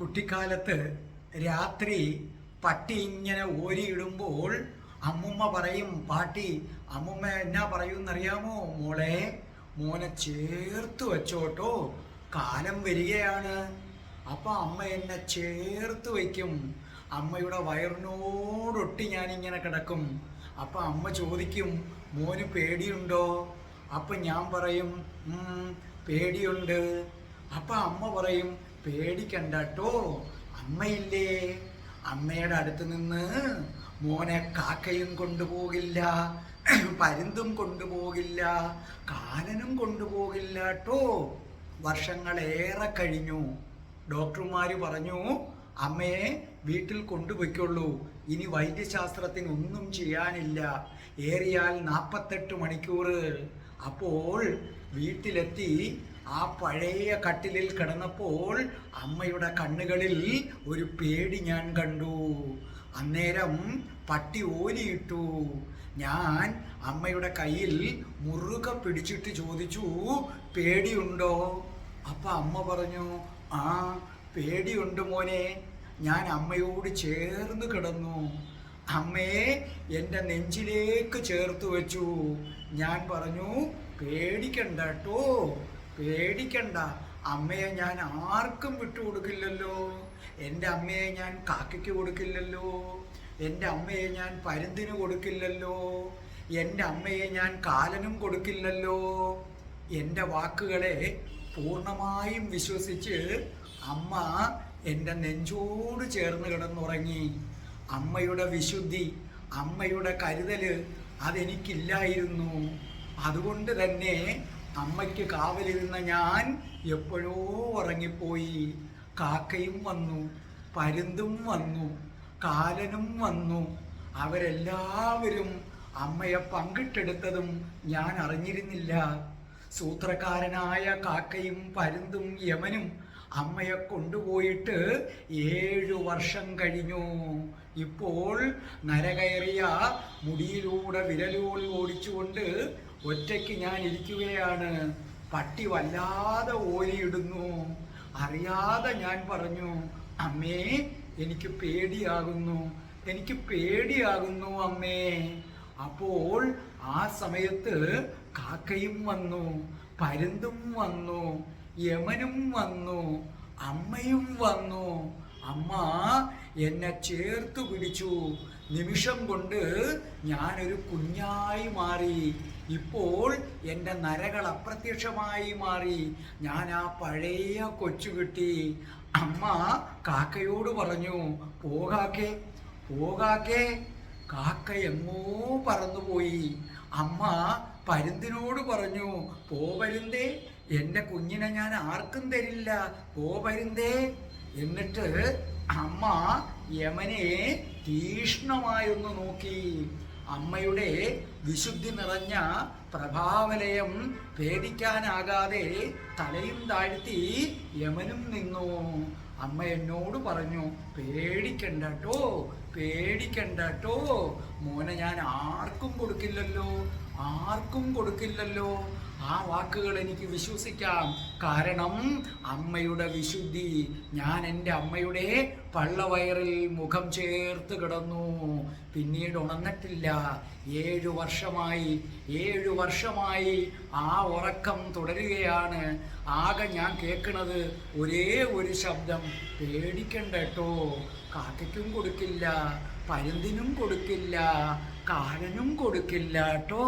കുട്ടിക്കാലത്ത് രാത്രി പട്ടി ഇങ്ങനെ ഓരിയിടുമ്പോൾ അമ്മുമ്മ പറയും പാട്ടി അമ്മുമ്മ എന്നാ പറയൂന്നറിയാമോ മോളെ? മോനെ ചേർത്ത് വെച്ചോട്ടോ കാലം വരികയാണ്. അപ്പൊ അമ്മ എന്നെ ചേർത്ത് വയ്ക്കും. അമ്മയുടെ വയറിനോടൊട്ടി ഞാനിങ്ങനെ കിടക്കും. അപ്പൊ അമ്മ ചോദിക്കും മോന് പേടിയുണ്ടോ? അപ്പൊ ഞാൻ പറയും "ഉം, പേടിയുണ്ട്. അപ്പൊ അമ്മ പറയും പേടിക്കണ്ടട്ടോ. അമ്മയില്ലേ? അമ്മയുടെ അടുത്ത് നിന്ന് മോനെ കാക്കയും കൊണ്ടുപോകില്ല പരുന്തും കൊണ്ടുപോകില്ല കാനനും കൊണ്ടുപോകില്ല കേട്ടോ വർഷങ്ങളേറെ കഴിഞ്ഞു. ഡോക്ടർമാർ പറഞ്ഞു അമ്മയെ വീട്ടിൽ കൊണ്ടുപോയിക്കൊള്ളൂ. ഇനി വൈദ്യശാസ്ത്രത്തിന് ഒന്നും ചെയ്യാനില്ല. ഏറിയാൽ നാൽപ്പത്തെട്ട് മണിക്കൂർ അപ്പോൾ വീട്ടിലെത്തി ആ പഴയ കട്ടിലിൽ കിടന്നപ്പോൾ അമ്മയുടെ കണ്ണുകളിൽ ഒരു പേടി ഞാൻ കണ്ടു. അന്നേരം പട്ടി ഓലിയിട്ടു. ഞാൻ അമ്മയുടെ കയ്യിൽ മുറുക പിടിച്ചിട്ട് ചോദിച്ചു പേടിയുണ്ടോ? അപ്പൊ അമ്മ പറഞ്ഞു ആ പേടിയുണ്ട് മോനെ. ഞാൻ അമ്മയോട് ചേർന്ന് കിടന്നു. അമ്മയെ എന്റെ നെഞ്ചിലേക്ക് ചേർത്ത് വെച്ചു. ഞാൻ പറഞ്ഞു പേടിക്കണ്ട കേട്ടോ പേടിക്കണ്ട. അമ്മയെ ഞാൻ ആർക്കും വിട്ടുകൊടുക്കില്ലല്ലോ എന്റെ അമ്മയെ ഞാൻ കാക്കയ്ക്ക് കൊടുക്കില്ലല്ലോ. എന്റെ അമ്മയെ ഞാൻ പരുന്തിന് കൊടുക്കില്ലല്ലോ. എന്റെ അമ്മയെ ഞാൻ കാലനും കൊടുക്കില്ലല്ലോ. എന്റെ വാക്കുകളെ പൂർണമായും വിശ്വസിച്ച് അമ്മ എന്റെ നെഞ്ചോട് ചേർന്ന് കിടന്നുറങ്ങി. അമ്മയുടെ വിശുദ്ധി അമ്മയുടെ കരുതൽ അതെനിക്കില്ലായിരുന്നു. അതുകൊണ്ട് തന്നെ അമ്മയ്ക്ക് കാവലിരുന്ന ഞാൻ എപ്പോഴോ ഉറങ്ങിപ്പോയി. കാക്കയും വന്നു പരുന്തും വന്നു കാലനും വന്നു. അവരെല്ലാവരും അമ്മയെ പങ്കിട്ടെടുത്തതും ഞാൻ അറിഞ്ഞിരുന്നില്ല. സൂത്രക്കാരനായ കാക്കയും പരുന്തും യമനും അമ്മയെ കൊണ്ടുപോയിട്ട് ഏഴു വർഷം കഴിഞ്ഞു. ഇപ്പോൾ നരകയറിയ മുടിയിലൂടെ വിരലുകൾ ഓടിച്ചുകൊണ്ട് ഒറ്റയ്ക്ക് ഞാൻ ഇരിക്കുകയാണ്. പട്ടി വല്ലാതെ ഓരിയിടുന്നു. അറിയാതെ ഞാൻ പറഞ്ഞു അമ്മേ എനിക്ക് പേടിയാകുന്നു. എനിക്ക് പേടിയാകുന്നു അമ്മേ. അപ്പോൾ ആ സമയത്ത് കാക്കയും വന്നു പരുന്തും വന്നു യമനും വന്നു അമ്മയും വന്നു. അമ്മ എന്നെ ചേർത്ത് പിടിച്ചു. നിമിഷം കൊണ്ട് ഞാനൊരു കുഞ്ഞായി മാറി. ഇപ്പോൾ എന്റെ നരകൾ അപ്രത്യക്ഷമായി മാറി. ഞാൻ ആ പഴയ കൊച്ചു കിട്ടി. അമ്മ കാക്കയോട് പറഞ്ഞു പോകാക്കെ പോകാക്കെ കാക്ക. എങ്ങോ പറന്നുപോയി. അമ്മ പരുന്തിനോട് പറഞ്ഞു പോപരുന്തേ എന്റെ കുഞ്ഞിനെ ഞാൻ ആർക്കും തരില്ല. പോപരുന്തേ എന്നിട്ട് അമ്മ യമനെ തീഷ്ണമായൊന്ന് നോക്കി. അമ്മയുടെ വിശുദ്ധി നിറഞ്ഞ പ്രഭാവലയം ഭേദിക്കാനാകാതെ തലയും താഴ്ത്തി യമനും നിന്നു. അമ്മ എന്നോട് പറഞ്ഞു പേടിക്കണ്ട പേടിക്കണ്ടട്ടോ പേടിക്കണ്ട ട്ടോ. മോനെ ഞാൻ ആർക്കും കൊടുക്കില്ലല്ലോ. ആർക്കും കൊടുക്കില്ലല്ലോ. ആ വാക്കുകൾ എനിക്ക് വിശ്വസിക്കാം. കാരണം അമ്മയുടെ വിശുദ്ധി ഞാൻ എന്റെ അമ്മയുടെ പള്ളവയറിൽ മുഖം ചേർത്ത് കിടന്നു. പിന്നീട് ഉണർന്നിട്ടില്ല. ഏഴു വർഷമായി ഏഴു വർഷമായി ആ ഉറക്കം തുടരുകയാണ്. ആകെ ഞാൻ കേൾക്കുന്നത് ഒരേ ഒരു ശബ്ദം പേടിക്കണ്ട കേട്ടോ. കാക്കയ്ക്കും കൊടുക്കില്ല പരുന്തിനും കൊടുക്കില്ല കാലനും കൊടുക്കില്ല കേട്ടോ